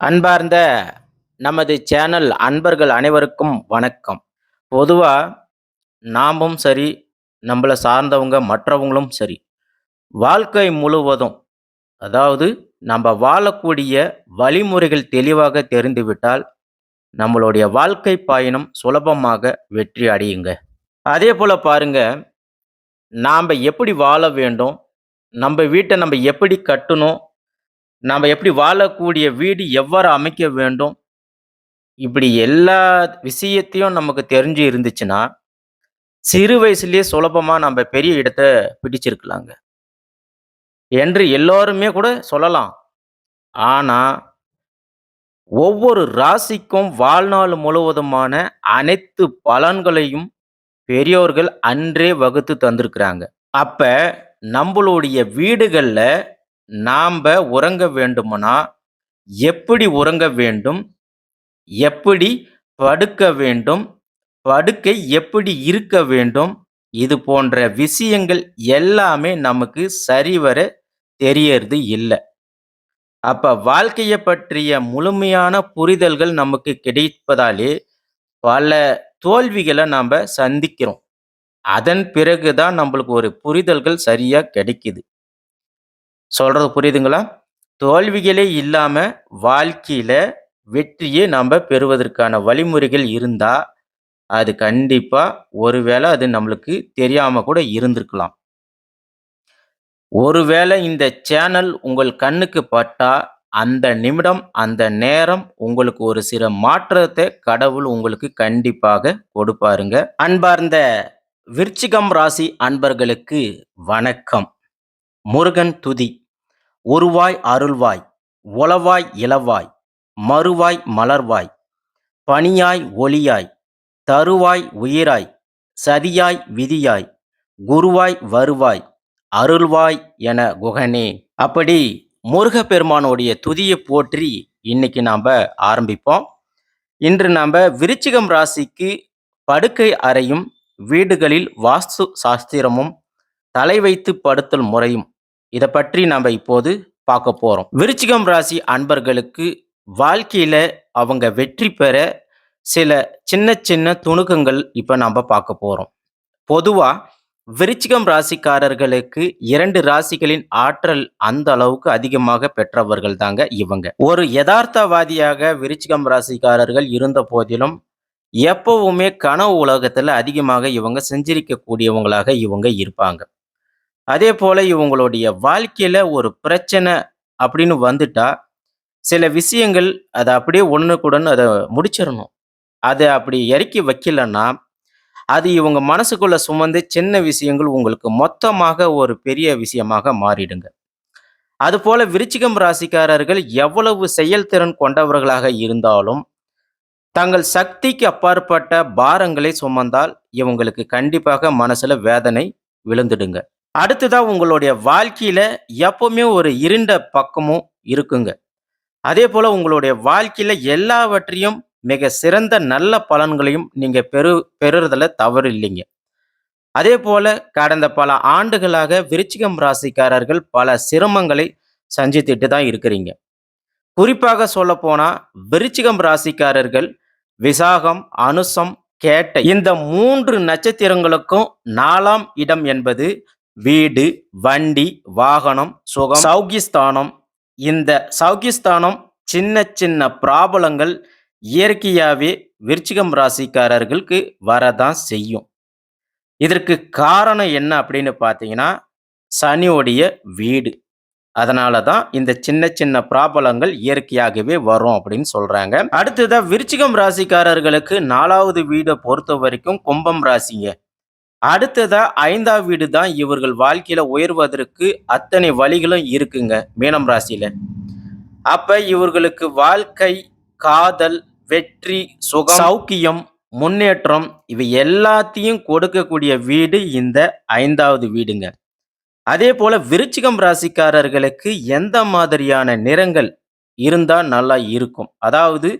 அன்பார்ந்த நமது சேனல் அன்பர்கள் அனைவருக்கும் வணக்கம். பொதுவாக நாமும் சரி நம்மளை சார்ந்தவங்க மற்றவங்களும் சரி வாழ்க்கை முழுவதும் அதாவது நம்ம வாழக்கூடிய வழிமுறைகள் தெளிவாக தெரிந்துவிட்டால் நம்மளுடைய வாழ்க்கை பயணம் சுலபமாக வெற்றி அடையுங்க. அதே போல் பாருங்க நாம் எப்படி வாழ வேண்டும் நம்ம வீட்டை நம்ம எப்படி கட்டணும் நம்ம எப்படி வாழக்கூடிய வீடு எவ்வாறு அமைக்க வேண்டும்? இப்படி எல்லா விஷயத்தையும் நமக்கு தெரிஞ்சு இருந்துச்சுன்னா சிறு வயசுலேயே சுலபமாக நம்ம பெரிய இடத்த பிடிச்சிருக்கலாங்க. என்று எல்லோருமே கூட சொல்லலாம். ஆனால் ஒவ்வொரு ராசிக்கும் வாழ்நாள் முழுவதுமான அனைத்து பலன்களையும் பெரியோர்கள் அன்றே வகுத்து தந்திருக்கிறாங்க. அப்ப நம்மளுடைய வீடுகளில் நாம் உறங்க வேண்டுமானா எப்படி உறங்க வேண்டும் எப்படி படுக்க வேண்டும் படுக்கை எப்படி இருக்க வேண்டும் இது போன்ற விஷயங்கள் எல்லாமே நமக்கு சரிவர தெரியறது இல்லை. அப்ப வாழ்க்கையை பற்றிய முழுமையான புரிதல்கள் நமக்கு கிடைப்பதாலே பல தோல்விகளை நாம் சந்திக்கிறோம். அதன் பிறகுதான் நம்மளுக்கு ஒரு புரிதல்கள் சரியாக கிடைக்குது. சொல்கிறது புரியுதுங்களா? தோல்விகளே இல்லாமல் வாழ்க்கையில் வெற்றியை நாம பெறுவதற்கான வழிமுறைகள் இருந்தால் அது கண்டிப்பாக ஒருவேளை அது நம்மளுக்கு தெரியாமல் கூட இருந்திருக்கலாம். ஒருவேளை இந்த சேனல் உங்கள் கண்ணுக்கு பட்டா அந்த நிமிடம் அந்த நேரம் உங்களுக்கு ஒரு சில மாற்றத்தை கடவுள் உங்களுக்கு கண்டிப்பாக கொடுப்பாருங்க. அன்பார்ந்த விருச்சிகம் ராசி அன்பர்களுக்கு வணக்கம். முருகன் துதி. ஒருவாய் அருள்வாய் உளவாய் இளவாய் மறுவாய் மலர்வாய் பனியாய் ஒளியாய் தருவாய் உயிராய் சதியாய் விதியாய் குருவாய் வருவாய் அருள்வாய் என குகனே. அப்படி முருகப்பெருமானுடைய துதியை போற்றி இன்னைக்கு நாம் ஆரம்பிப்போம். இன்று நாம் விருச்சிகம் ராசிக்கு படுக்கை அறையும் வீடுகளில் வாஸ்து சாஸ்திரமும் தலை வைத்து படுத்தல் முறையும் இதை பற்றி நம்ம இப்போது பார்க்க போகிறோம் விருச்சிகம் ராசி அன்பர்களுக்கு வாழ்க்கையில் அவங்க வெற்றி பெற சில சின்ன சின்ன துணுக்கங்கள் இப்போ நாம் பார்க்க போகிறோம் பொதுவாக விருச்சிகம் ராசிக்காரர்களுக்கு இரண்டு ராசிகளின் ஆற்றல் அந்த அளவுக்கு அதிகமாக பெற்றவர்கள் தாங்க இவங்க. ஒரு யதார்த்தவாதியாக விருச்சிகம் ராசிக்காரர்கள் இருந்த போதிலும் எப்பவுமே கனவு உலகத்தில் அதிகமாக இவங்க செஞ்சிருக்கக்கூடியவங்களாக இவங்க இருப்பாங்க. அதே போல் இவங்களுடைய வாழ்க்கையில் ஒரு பிரச்சனை அப்படின்னு வந்துட்டா சில விஷயங்கள் அதை அப்படியே ஒன்றுக்குடன் அதை முடிச்சிடணும். அதை அப்படி இறக்கி வைக்கலன்னா அது இவங்க மனசுக்குள்ளே சுமந்து சின்ன விஷயங்கள் உங்களுக்கு மொத்தமாக ஒரு பெரிய விஷயமாக மாறிடுங்க. அதுபோல விருச்சிகம் ராசிக்காரர்கள் எவ்வளவு செயல்திறன் கொண்டவர்களாக இருந்தாலும் தங்கள் சக்திக்கு அப்பாற்பட்ட பாரங்களை சுமந்தால் இவங்களுக்கு கண்டிப்பாக மனசுல வேதனை விழுந்துடுங்க. அடுத்ததாக உங்களுடைய வாழ்க்கையில எப்பவுமே ஒரு இருண்ட பக்கமும் இருக்குங்க. அதே போல உங்களுடைய வாழ்க்கையில எல்லாவற்றையும் மிக சிறந்த நல்ல பலன்களையும் நீங்க பெரு பெறுறதுல தவறு இல்லைங்க. அதே போல கடந்த பல ஆண்டுகளாக விருச்சிகம் ராசிக்காரர்கள் பல சிரமங்களை சந்தித்துட்டு தான் இருக்கிறீங்க. குறிப்பாக சொல்ல போனா விருச்சிகம் ராசிக்காரர்கள் விசாகம் அனுசம் கேட்ட இந்த மூன்று நட்சத்திரங்களுக்கும் நாலாம் இடம் என்பது வீடு வண்டி வாகனம் சுகம் சௌகிஸ்தானம் இந்த சௌகிஸ்தானம் சின்ன சின்ன பிராபலங்கள் இயற்கையாகவே விருச்சிகம் ராசிக்காரர்களுக்கு வரதான் செய்யும். இதற்கு காரணம் என்ன அப்படின்னு பார்த்தீங்கன்னா சனியோடைய வீடு. அதனால தான் இந்த சின்ன சின்ன பிராபலங்கள் இயற்கையாகவே வரும் அப்படின்னு சொல்கிறாங்க அடுத்ததாக விருச்சிகம் ராசிக்காரர்களுக்கு நாலாவது வீடை பொறுத்த வரைக்கும் கும்பம் ராசிங்க. அடுத்ததா ஐந்தாவது வீடு தான் இவர்கள் வாழ்க்கையில உயர்வதற்கு அத்தனை வழிகளும் இருக்குங்க மீனம் ராசியில. அப்ப இவர்களுக்கு வாழ்க்கை காதல் வெற்றி சுகம் சௌக்கியம் முன்னேற்றம் இவை எல்லாத்தையும் கொடுக்கக்கூடிய வீடு இந்த ஐந்தாவது வீடுங்க. அதே போல விருச்சிகம் ராசிக்காரர்களுக்கு எந்த மாதிரியான நிறங்கள் இருந்தால் நல்லா இருக்கும். அதாவது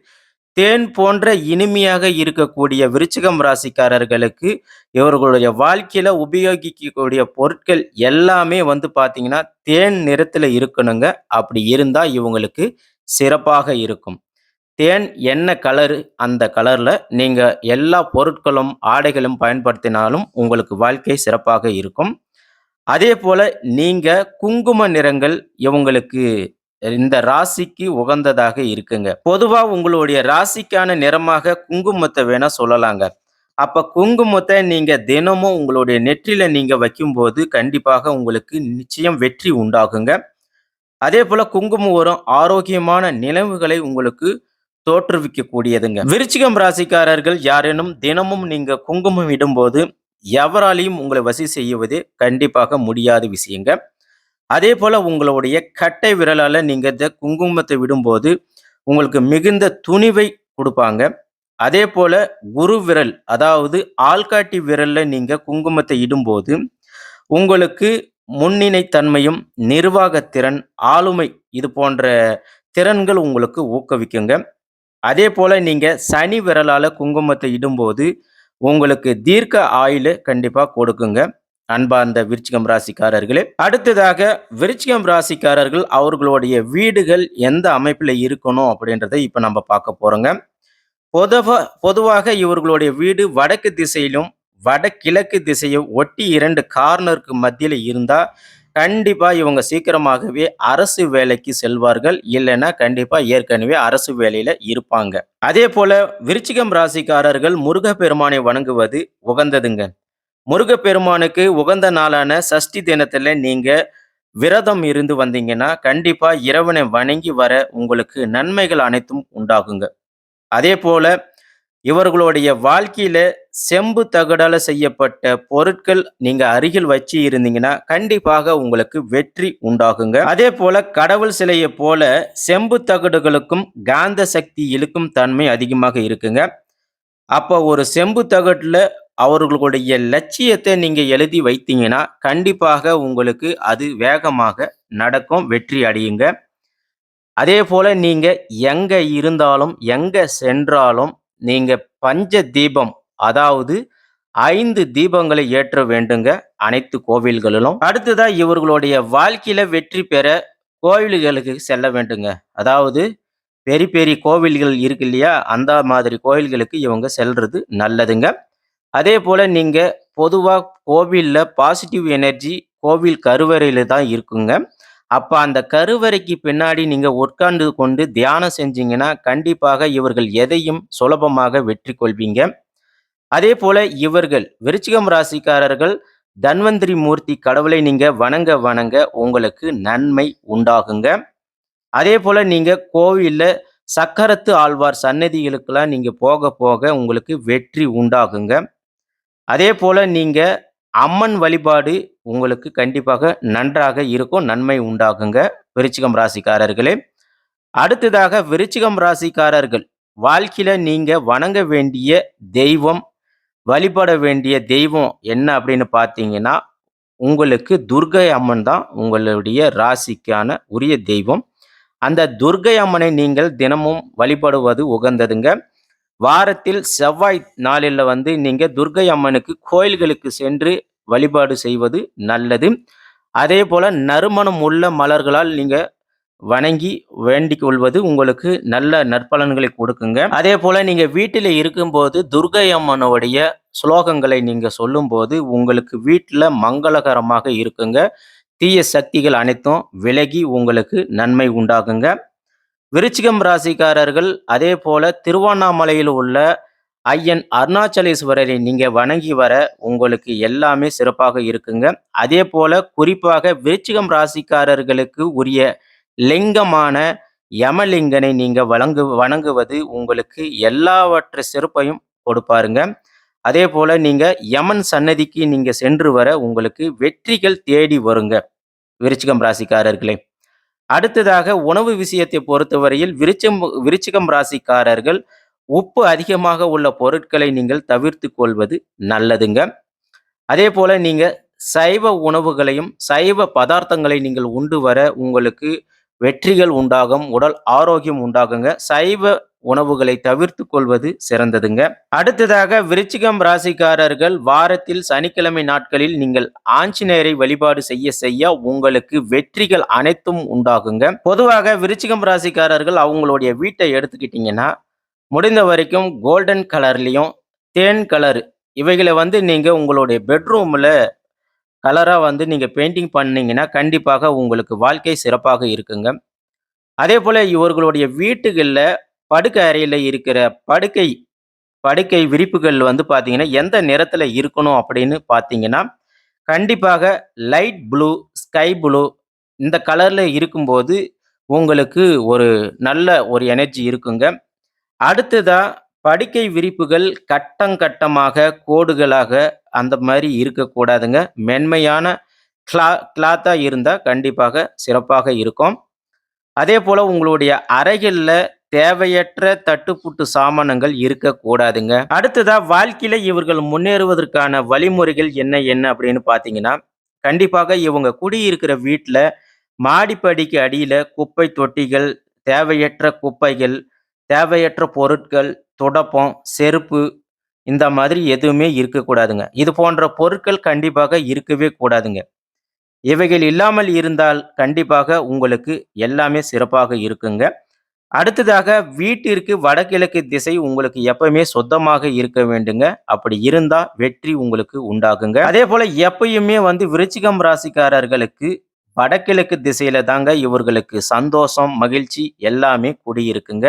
தேன் போன்ற இனிமையாக இருக்கக்கூடிய விருச்சிகம் ராசிக்காரர்களுக்கு இவர்களுடைய வாழ்க்கையில உபயோகிக்கக்கூடிய பொருட்கள் எல்லாமே வந்து பார்த்தீங்கன்னா தேன் நிறத்துல இருக்கணுங்க அப்படி இருந்தா இவங்களுக்கு சிறப்பாக இருக்கும். தேன் என்ன கலரு அந்த கலர்ல நீங்க எல்லா பொருட்களும், ஆடைகளும் பயன்படுத்தினாலும் உங்களுக்கு வாழ்க்கை சிறப்பாக இருக்கும். அதே போல் நீங்க குங்கும நிறங்கள் இவங்களுக்கு இந்த ராசிக்கு உகந்ததாக இருக்குங்க. பொதுவா உங்களுடைய ராசிக்கான நிறமாக குங்குமத்தை வேணா சொல்லலாங்க. அப்ப குங்குமத்தை நீங்க தினமும் உங்களுடைய நெற்றில நீங்க வைக்கும்போது கண்டிப்பாக உங்களுக்கு நிச்சயம் வெற்றி உண்டாகுங்க. அதே போல குங்குமம் ஒரு ஆரோக்கியமான நினைவுகளை உங்களுக்கு தோற்றுவிக்கக்கூடியதுங்க. விருச்சிகம் ராசிக்காரர்கள் யாரேனும் தினமும் நீங்க குங்குமம் இடும்போது எவராலையும் உங்களை வசி செய்வது கண்டிப்பாக முடியாத விஷயங்க. அதே போல் உங்களுடைய கட்டை விரலால் நீங்கள் இந்த குங்குமத்தை விடும்போது உங்களுக்கு மிகுந்த துணிவை கொடுப்பாங்க அதே போல் குரு விரல் அதாவது ஆள்காட்டி விரலில் நீங்கள் குங்குமத்தை இடும்போது உங்களுக்கு முன்னினைத்தன்மையும் நிர்வாகத்திறன், ஆளுமை இது போன்ற திறன்கள் உங்களுக்கு ஊக்குவிக்குங்க. அதே போல் நீங்கள் சனி விரலால் குங்குமத்தை இடும்போது உங்களுக்கு தீர்க்க ஆயுள் கண்டிப்பாக கொடுக்குங்க. அன்பார்ந்த விருச்சிகம் ராசிக்காரர்களே. அடுத்ததாக விருச்சிகம் ராசிக்காரர்கள் அவர்களுடைய வீடுகள் எந்த அமைப்பில் இருக்கணும் அப்படின்றத இப்போ நம்ம பார்க்க போறோங்க. பொதுவா பொதுவாக இவர்களுடைய வீடு வடக்கு திசையிலும், வடகிழக்கு திசையை ஒட்டி இரண்டு கார்னருக்கு மத்தியில் இருந்தால் கண்டிப்பாக இவங்க சீக்கிரமாகவே அரசு வேலைக்கு செல்வார்கள். இல்லைன்னா கண்டிப்பாக ஏற்கனவே அரசு வேலையில் இருப்பாங்க. அதே போல் விருச்சிகம் ராசிக்காரர்கள் முருகப்பெருமானை வணங்குவது உகந்ததுங்க. முருகப்பெருமானுக்கு உகந்த நாளான சஷ்டி தினத்துல நீங்க விரதம் இருந்து வந்தீங்கன்னா, கண்டிப்பா இறைவனை வணங்கி வர உங்களுக்கு நன்மைகள் அனைத்தும் உண்டாகுங்க. அதே போல இவர்களுடைய வாழ்க்கையில செம்பு தகடால செய்யப்பட்ட பொருட்கள் நீங்க அருகில் வச்சு இருந்தீங்கன்னா, கண்டிப்பாக உங்களுக்கு வெற்றி உண்டாகுங்க. அதே போல கடவுள் சிலையை போல செம்பு தகடுகளுக்கும் காந்த சக்தி இழுக்கும் தன்மை அதிகமாக இருக்குங்க. அப்போ ஒரு செம்பு தகட்டில் அவர்களுடைய லட்சியத்தை நீங்கள் எழுதி வைத்தீங்கன்னா, கண்டிப்பாக உங்களுக்கு அது வேகமாக நடக்கும். வெற்றி அடையுங்க. அதே போல் நீங்கள் எங்கே இருந்தாலும், எங்கே சென்றாலும் நீங்கள் பஞ்ச தீபம் அதாவது ஐந்து தீபங்களை ஏற்ற வேண்டுங்க அனைத்து கோவில்களிலும். அடுத்ததாக இவர்களுடைய வாழ்க்கையில் வெற்றி பெற கோவில்களுக்கு செல்ல வேண்டுங்க. அதாவது பெரிய பெரிய கோவில்கள் இருக்கு இல்லையா? அந்த மாதிரி கோயில்களுக்கு இவங்க செல்றது நல்லதுங்க. அதே போல் நீங்கள் பொதுவாக கோவிலில் பாசிட்டிவ் எனர்ஜி கோவில் கருவறையில் தான் இருக்குங்க. அப்போ அந்த கருவறைக்கு பின்னாடி நீங்கள் உட்கார்ந்து கொண்டு தியானம் செஞ்சீங்கன்னா, கண்டிப்பாக இவர்கள் எதையும் சுலபமாக வெற்றி கொள்வீங்க. அதே போல் இவர்கள் விருச்சிகம் ராசிக்காரர்கள் தன்வந்திரி மூர்த்தி கடவுளை நீங்கள் வணங்க வணங்க உங்களுக்கு நன்மை உண்டாகுங்க. அதே போல் நீங்கள் கோவிலில் சக்கரத்து ஆழ்வார் சன்னதிகளுக்கெல்லாம் நீங்கள் போக போக உங்களுக்கு வெற்றி உண்டாகுங்க. அதே போல் நீங்கள் அம்மன் வழிபாடு உங்களுக்கு கண்டிப்பாக நன்றாக இருக்கும். நன்மை உண்டாகுங்க விருச்சிகம் ராசிக்காரர்களே. அடுத்ததாக விருச்சிகம் ராசிக்காரர்கள் வாழ்க்கையில் நீங்கள் வணங்க வேண்டிய தெய்வம், வழிபட வேண்டிய தெய்வம் என்ன அப்படின்னு பார்த்தீங்கன்னா, உங்களுக்கு துர்க்கை அம்மன் தான் உங்களுடைய ராசிக்கான உரிய தெய்வம். அந்த துர்க்கை அம்மனை நீங்கள் தினமும் வழிபடுவது உகந்ததுங்க. வாரத்தில் செவ்வாய் நாளில் வந்து நீங்க துர்க்கை அம்மனுக்கு கோயில்களுக்கு சென்று வழிபாடு செய்வது நல்லது. அதே போல் நறுமணம் உள்ள மலர்களால் நீங்க வணங்கி வேண்டிக் கொள்வது உங்களுக்கு நல்ல நற்பலன்களை கொடுக்குங்க. அதே அதேபோல நீங்க வீட்டில் இருக்கும்போது துர்க்கை அம்மனுடைய ஸ்லோகங்களை நீங்க சொல்லும்போது உங்களுக்கு வீட்டில் மங்களகரமாக இருக்குங்க. தீய சக்திகள் அனைத்தும் விலகி உங்களுக்கு நன்மை உண்டாகுங்க. விருச்சிகம் ராசிக்காரர்கள் அதே போல திருவண்ணாமலையில் உள்ள ஐயன் அருணாச்சலேஸ்வரரை நீங்க வணங்கி வர உங்களுக்கு எல்லாமே சிறப்பாக இருக்குங்க. அதே போல குறிப்பாக விருச்சிகம் ராசிக்காரர்களுக்கு உரிய லிங்கமான யமலிங்கனை நீங்க வழங்கு வணங்குவது உங்களுக்கு எல்லாவற்ற சிறப்பையும் கொடுப்பாருங்க. அதே போல நீங்க யமன் சன்னதிக்கு நீங்க சென்று வர உங்களுக்கு வெற்றிகள் தேடி வருங்க. விருச்சிகம் ராசிக்காரர்களே. அடுத்ததாக உணவு விஷயத்தை பொறுத்தவரையில் விருச்சம் விருச்சிகம் ராசிக்காரர்கள் உப்பு அதிகமாக உள்ள பொருட்களை நீங்கள் தவிர்த்து கொள்வது நல்லதுங்க. அதேபோல நீங்கள் சைவ உணவுகளையும், சைவ பதார்த்தங்களை நீங்கள் உண்டு வர உங்களுக்கு வெற்றிகள் உண்டாகும். உடல் ஆரோக்கியம் உண்டாகுங்க. சைவ உணவுகளை தவிர்த்து கொள்வது சிறந்ததுங்க. அடுத்ததாக விருச்சிகம் ராசிக்காரர்கள் வாரத்தில் சனிக்கிழமை நாட்களில் நீங்கள் ஆஞ்சநேயரை வழிபாடு செய்ய செய்ய உங்களுக்கு வெற்றிகள் அனைத்தும் உண்டாகுங்க. பொதுவாக விருச்சிகம் ராசிக்காரர்கள் அவங்களுடைய வீட்டை எடுத்துக்கிட்டிங்கன்னா முடிந்த வரைக்கும் கோல்டன் கலர்லேயும் தேன் கலர். இவைகளை வந்து நீங்கள் உங்களுடைய பெட்ரூமில் கலராக வந்து நீங்கள் பெயிண்டிங் பண்ணீங்கன்னா கண்டிப்பாக உங்களுக்கு வாழ்க்கை சிறப்பாக இருக்குங்க. அதே போல் இவர்களுடைய வீட்டுகளில் படுக்கை அறையில் இருக்கிற படுக்கை படுக்கை விரிப்புகள் வந்து பார்த்தீங்கன்னா எந்த நிறத்தில் இருக்கணும் அப்படின்னு பார்த்தீங்கன்னா கண்டிப்பாக லைட் ப்ளூ ஸ்கை ப்ளூ இந்த கலரில் இருக்கும்போது உங்களுக்கு ஒரு நல்ல ஒரு எனர்ஜி இருக்குங்க. அடுத்ததாக படுக்கை விரிப்புகள் கட்டங்கட்டமாக கோடுகளாக அந்த மாதிரி இருக்கக்கூடாதுங்க. மென்மையான கிளா கிளாத்தாக இருந்தால் கண்டிப்பாக சிறப்பாக இருக்கும். அதே போல் உங்களுடைய அறைகளில் தேவையற்ற தட்டுப்புட்டு சாமானங்கள் இருக்கக்கூடாதுங்க. அடுத்ததா வாழ்க்கையில இவர்கள் முன்னேறுவதற்கான வழிமுறைகள் என்ன என்ன அப்படின்னு பார்த்தீங்கன்னா கண்டிப்பாக இவங்க குடியிருக்கிற வீட்டில் மாடிப்படிக்கு அடியில் குப்பை தொட்டிகள் தேவையற்ற குப்பைகள் தேவையற்ற பொருட்கள் துடப்பம் செருப்பு இந்த மாதிரி எதுவுமே இருக்கக்கூடாதுங்க. இது போன்ற பொருட்கள் கண்டிப்பாக இருக்கவே கூடாதுங்க. இவைகள் இல்லாமல் இருந்தால் கண்டிப்பாக உங்களுக்கு எல்லாமே சிறப்பாக இருக்குங்க. அடுத்ததாக வீட்டிற்கு வடகிழக்கு திசை உங்களுக்கு எப்பவுமே சொந்தமாக இருக்க வேண்டுங்க. அப்படி இருந்தா வெற்றி உங்களுக்கு உண்டாகுங்க. அதே போல எப்பயுமே வந்து விருச்சிகம் ராசிக்காரர்களுக்கு வடகிழக்கு திசையில தாங்க இவர்களுக்கு சந்தோஷம் மகிழ்ச்சி எல்லாமே குடியிருக்குங்க.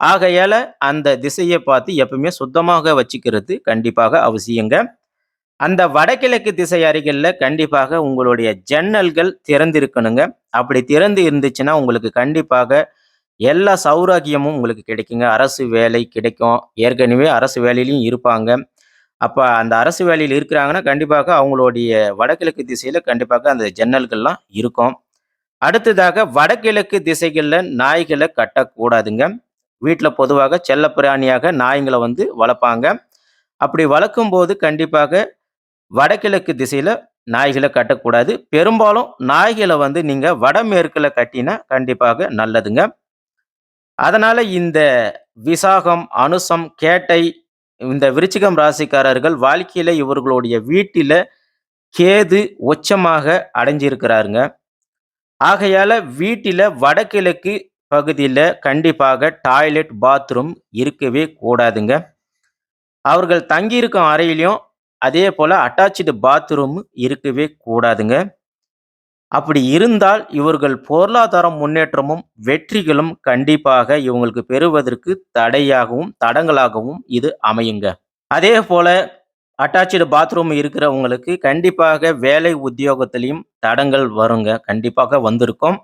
ஆகையால அந்த திசையை பார்த்து எப்பவுமே சுத்தமாக வச்சுக்கிறது கண்டிப்பாக அவசியங்க. அந்த வடகிழக்கு திசை அருகில் கண்டிப்பாக உங்களுடைய ஜன்னல்கள் திறந்திருக்கணுங்க. அப்படி திறந்து இருந்துச்சுன்னா உங்களுக்கு கண்டிப்பாக எல்லா சௌராகியமும் உங்களுக்கு கிடைக்குங்க. அரசு வேலை கிடைக்கும். ஏற்கனவே அரசு வேலையிலையும் இருப்பாங்க. அப்போ அந்த அரசு வேலையில் இருக்கிறாங்கன்னா கண்டிப்பாக அவங்களுடைய வடகிழக்கு திசையில் கண்டிப்பாக அந்த ஜன்னல்கள்லாம் இருக்கும். அடுத்ததாக வடகிழக்கு திசைகளில் நாய்களை கட்டக்கூடாதுங்க. வீட்டில் பொதுவாக செல்லப்பிராணியாக நாய்களை வந்து வளர்ப்பாங்க. அப்படி வளர்க்கும் போது கண்டிப்பாக வடகிழக்கு திசையில் நாய்களை கட்டக்கூடாது. பெரும்பாலும் நாய்களை வந்து நீங்கள் வடமேற்கில் கட்டினா கண்டிப்பாக நல்லதுங்க. அதனால் இந்த விசாகம் அனுசம் கேட்டை இந்த விருச்சிகம் ராசிக்காரர்கள் வாழ்க்கையில் இவர்களுடைய வீட்டில் கேது உச்சமாக அடைஞ்சிருக்கிறாருங்க. ஆகையால் வீட்டில் வடகிழக்கு பகுதியில் கண்டிப்பாக டாய்லெட் பாத்ரூம் இருக்கவே கூடாதுங்க. அவர்கள் தங்கியிருக்கும் அறையிலையும் அதே போல் அட்டாச்சு பாத்ரூம் இருக்கவே கூடாதுங்க. அப்படி இருந்தால் இவர்கள் பொருளாதாரம் முன்னேற்றமும் வெற்றிகளும் கண்டிப்பாக இவங்களுக்கு பெறுவதற்கு தடையாகவும் தடங்களாகவும் இது அமையுங்க. அதே போல அட்டாச்சு பாத்ரூம் இருக்கிறவங்களுக்கு கண்டிப்பாக வேலை உத்தியோகத்திலையும் தடங்கள் வருங்க. கண்டிப்பாக வந்திருக்கும்.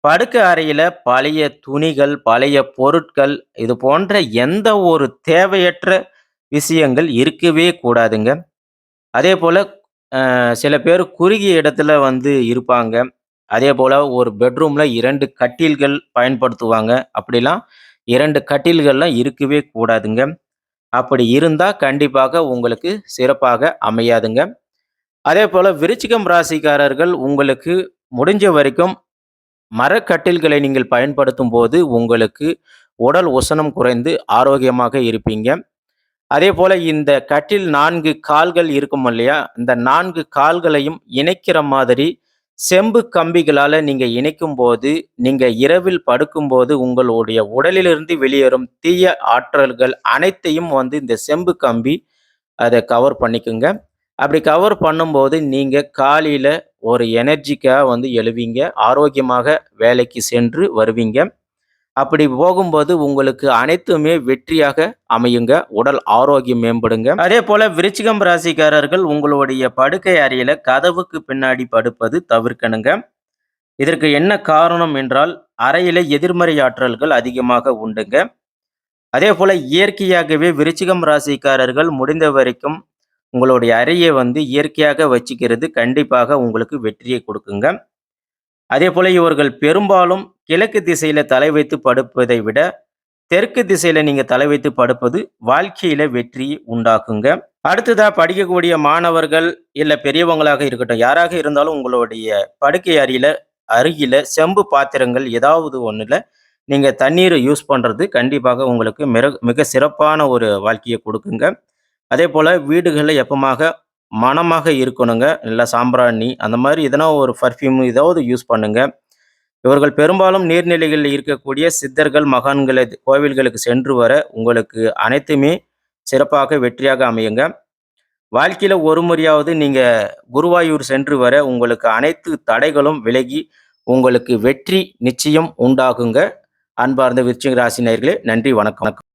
படுக்கை அறையில் பழைய துணிகள் பழைய பொருட்கள் இது போன்ற எந்த ஒரு தேவையற்ற விஷயங்கள் இருக்கவே கூடாதுங்க. அதே போல சில பேர் குறுகிய இடத்துல வந்து இருப்பாங்க. அதே போல ஒரு பெட்ரூம்ல இரண்டு கட்டில்கள் பயன்படுத்துவாங்க. அப்படிலாம் இரண்டு கட்டில்கள்லாம் இருக்கவே கூடாதுங்க. அப்படி இருந்தா கண்டிப்பாக உங்களுக்கு சிறப்பாக அமையாதுங்க. அதே போல் விருச்சிகம் ராசிக்காரர்கள் உங்களுக்கு முடிஞ்ச வரைக்கும் மரக்கட்டில்களை நீங்கள் பயன்படுத்தும் போது உங்களுக்கு உடல் உசனம் குறைந்து ஆரோக்கியமாக இருப்பீங்க. அதே போல இந்த கட்டில் நான்கு கால்கள் இருக்கும் இல்லையா? இந்த நான்கு கால்களையும் இணைக்கிற மாதிரி செம்பு கம்பிகளால் நீங்கள் இணைக்கும் போது நீங்கள் இரவில் படுக்கும்போது உங்களுடைய உடலிலிருந்து வெளியேறும் தீய ஆற்றல்கள் அனைத்தையும் வந்து இந்த செம்பு கம்பி அதை கவர் பண்ணிக்குங்க. அப்படி கவர் பண்ணும்போது நீங்கள் காலையில் ஒரு எனர்ஜிக்காக வந்து எழுவீங்க. ஆரோக்கியமாக வேலைக்கு சென்று வருவீங்க. அப்படி போகும்போது உங்களுக்கு அனைத்துமே வெற்றியாக அமையுங்க. உடல் ஆரோக்கியம் மேம்படுங்க. அதே போல விருச்சிகம் ராசிக்காரர்கள் உங்களுடைய படுக்கை அறையில கதவுக்கு பின்னாடி படுப்பது தவிர்க்கணுங்க. இதற்கு என்ன காரணம் என்றால் அறையில எதிர்மறை ஆற்றல்கள் அதிகமாக உண்டுங்க. அதே போல இயற்கையாகவே விருச்சிகம் ராசிக்காரர்கள் முடிந்த வரைக்கும் உங்களுடைய அறையை வந்து இயற்கையாக வச்சுக்கிறது கண்டிப்பாக உங்களுக்கு வெற்றியை கொடுக்குங்க. அதே போல இவர்கள் பெரும்பாலும் கிழக்கு திசையில தலை வைத்து படுப்பதை விட தெற்கு திசையில நீங்க தலை வைத்து படுப்பது வாழ்க்கையில வெற்றி உண்டாக்குங்க. அடுத்ததா படிக்கக்கூடிய மாணவர்கள் இல்ல பெரியவங்களாக இருக்கட்டும் யாராக இருந்தாலும் உங்களுடைய படுக்கை அறையில அருகில செம்பு பாத்திரங்கள் ஏதாவது ஒண்ணுல நீங்கள் தண்ணீரை யூஸ் பண்ணுறது கண்டிப்பாக உங்களுக்கு மிக மிக சிறப்பான ஒரு வாழ்க்கையை கொடுக்குங்க. அதே போல் வீடுகளில் எப்பமாக மனமாக இருக்கணுங்க. இல்லை சாம்பிராணி அந்த மாதிரி எதனா ஒரு பர்ஃப்யூம் ஏதாவது யூஸ் பண்ணுங்கள் இவர்கள் பெரும்பாலும் நீர்நிலைகளில் இருக்கக்கூடிய சித்தர்கள் மகான்களது கோவில்களுக்கு சென்று வர உங்களுக்கு அனைத்துமே சிறப்பாக வெற்றியாக அமையுங்க. வாழ்க்கையில் ஒரு முறையாவது நீங்கள் குருவாயூர் சென்று வர உங்களுக்கு அனைத்து தடைகளும் விலகி உங்களுக்கு வெற்றி நிச்சயம் உண்டாகுங்க. அன்பார்ந்த விருச்சிக ராசி நேயர்களே நன்றி வணக்கம்.